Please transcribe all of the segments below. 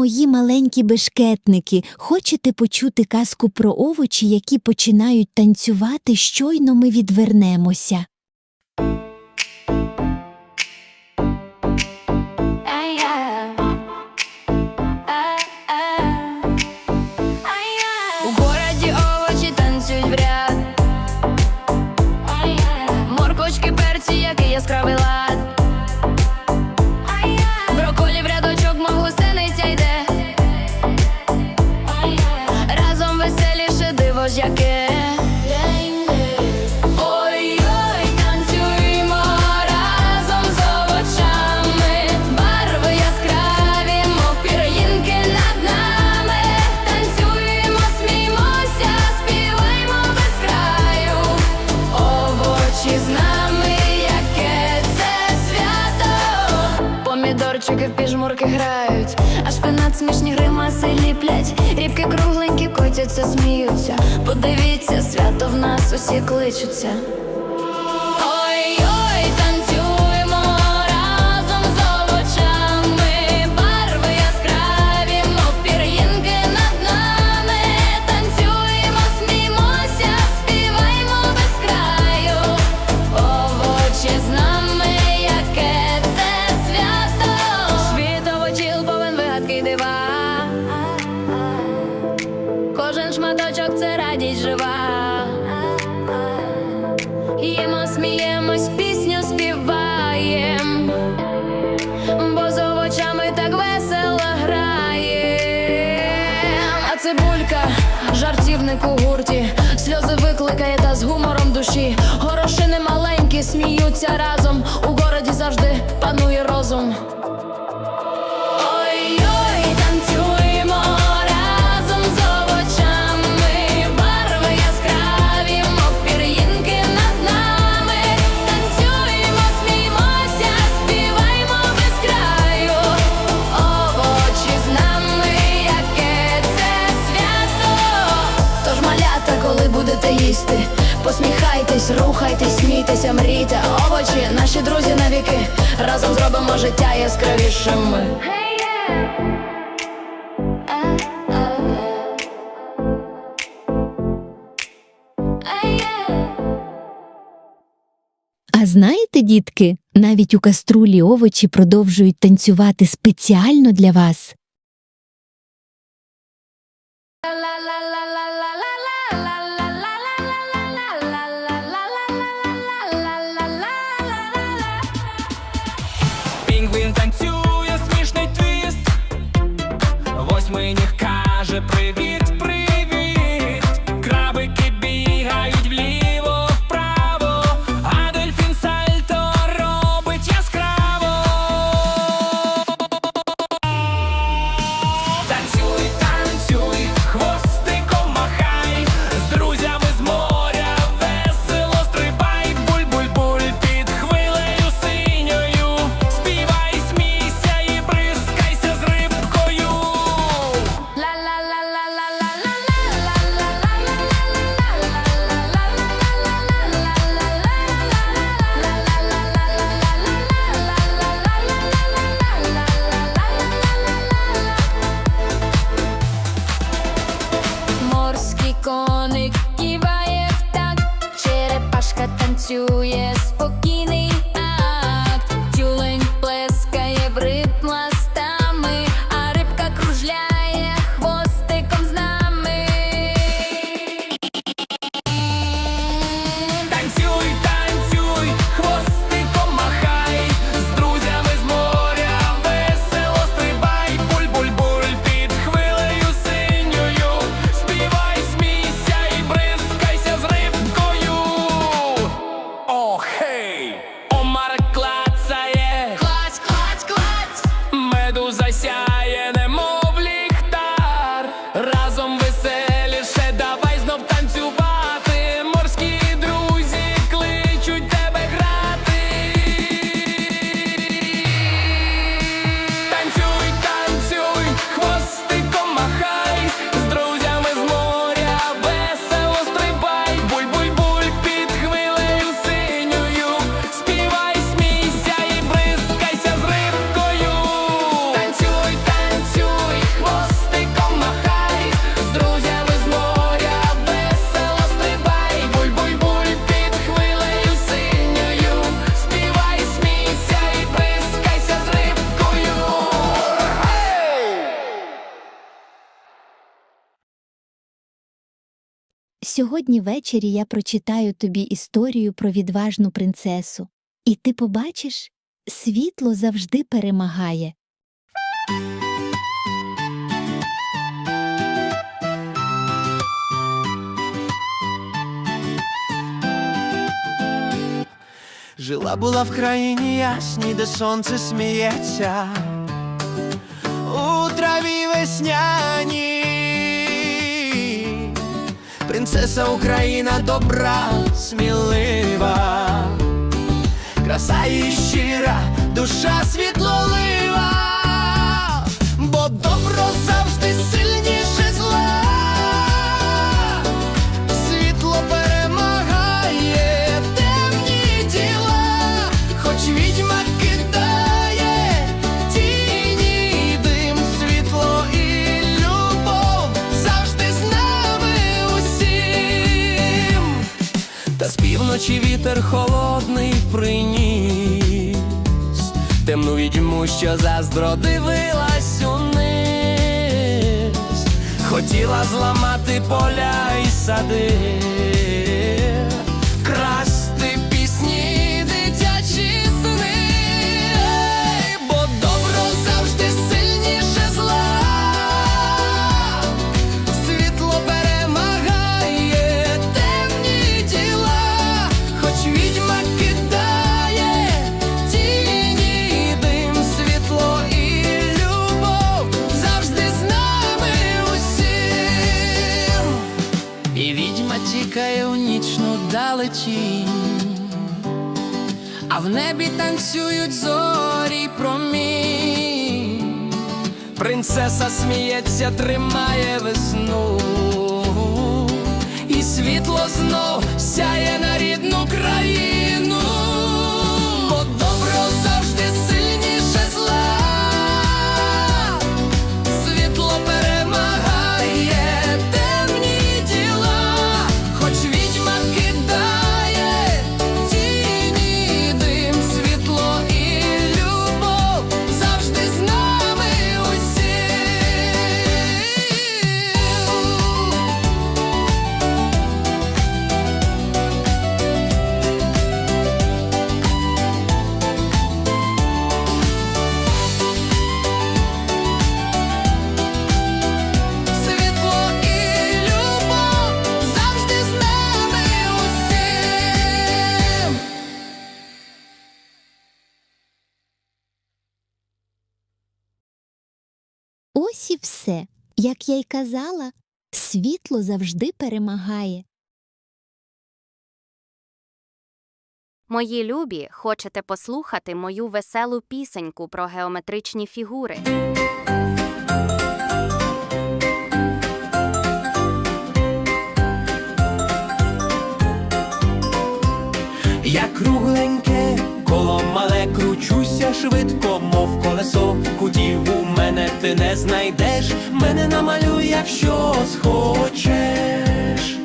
мої маленькі бешкетники, хочете почути казку про овочі, які починають танцювати, щойно ми відвернемося. сміються, подивіться, свято в нас усі кличуться. наставник у гурті, сльози викликає та з гумором душі. Горошини маленькі, сміються. ми. А знаєте, дітки, навіть у каструлі овочі продовжують танцювати спеціально для вас. Пінгвін танцює коник киває в так, черепашка танцює. Сьогодні ввечері я прочитаю тобі історію про відважну принцесу, і ти побачиш, світло завжди перемагає. Жила була в країні ясній, де сонце сміється, у траві весняні. Принцеса Україна добра, смілива, краса і щира, душа світлолива, темну відьму, що заздро дивилась униз, хотіла зламати поля і сади, танцюють зорі промінь. Принцеса сміється, тримає весну, Ось і все. Як я й казала, світло завжди перемагає. Мої любі, хочете послухати мою веселу пісеньку про геометричні фігури? Я кругленьке, коло мале кручуся швидко, мов колесо. Ти не знайдеш. Мене намалюй, якщо схочеш.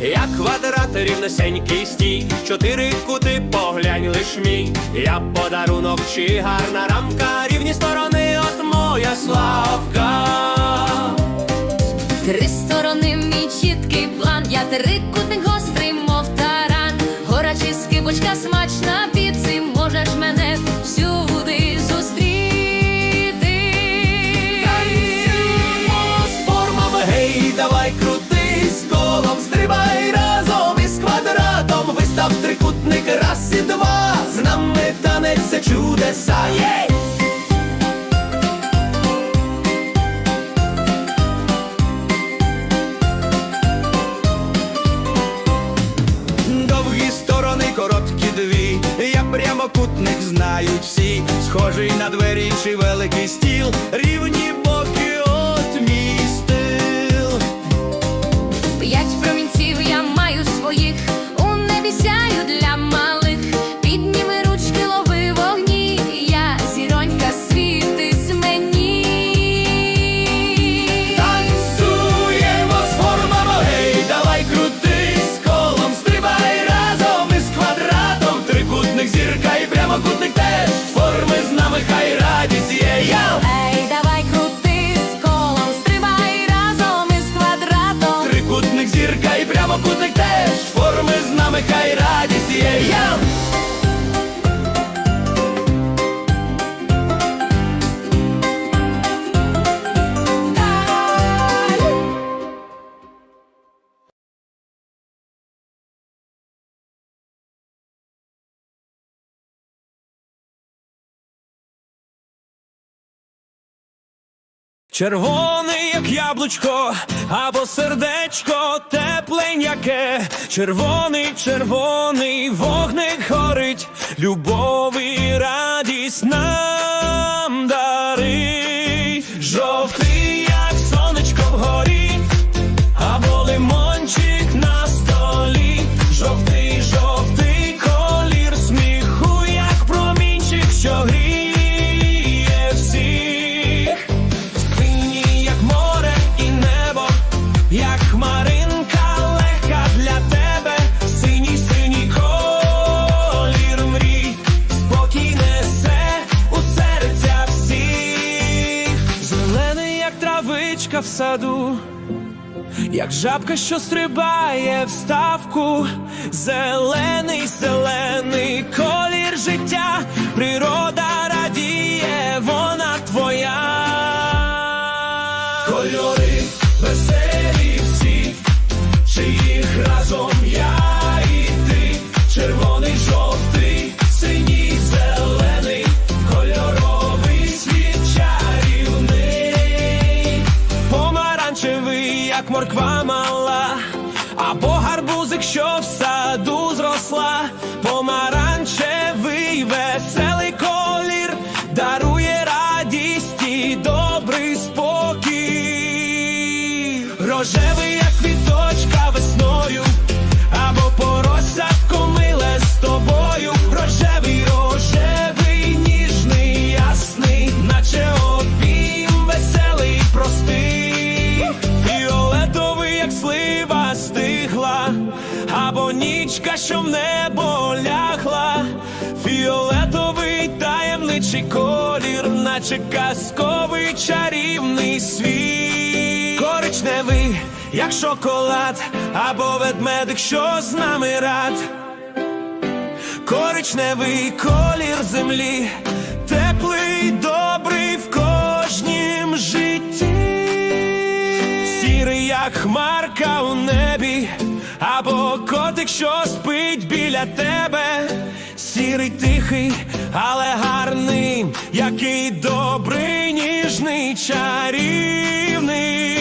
Я квадрат рівносенький стій, чотири кути поглянь лиш мій. Я подарунок чи гарна рамка, рівні сторони, от моя славка. Три сторони мій чіткий план, я трикутник гострий, мов таран. Гора чи скибочка смачна трикутник раз і два, з нами танець чудеса. Єй! З нами, хай радість є. Йоу! Червоний, як яблучко, або сердечко, тепленьке, червоний, червоний, вогник горить, любов і радість нам дарить. Саду. Як жабка, що стрибає в ставку, зелений, зелений колір життя, гарбузик, що в саду зросла, нічка, що в небо лягла, фіолетовий таємничий колір, наче казковий чарівний світ, коричневий, як шоколад, або ведмедик, що з нами рад. Коричневий колір землі, теплий, добрий або що спить біля тебе, сірий, тихий, але гарний, який добрий, ніжний, чарівний.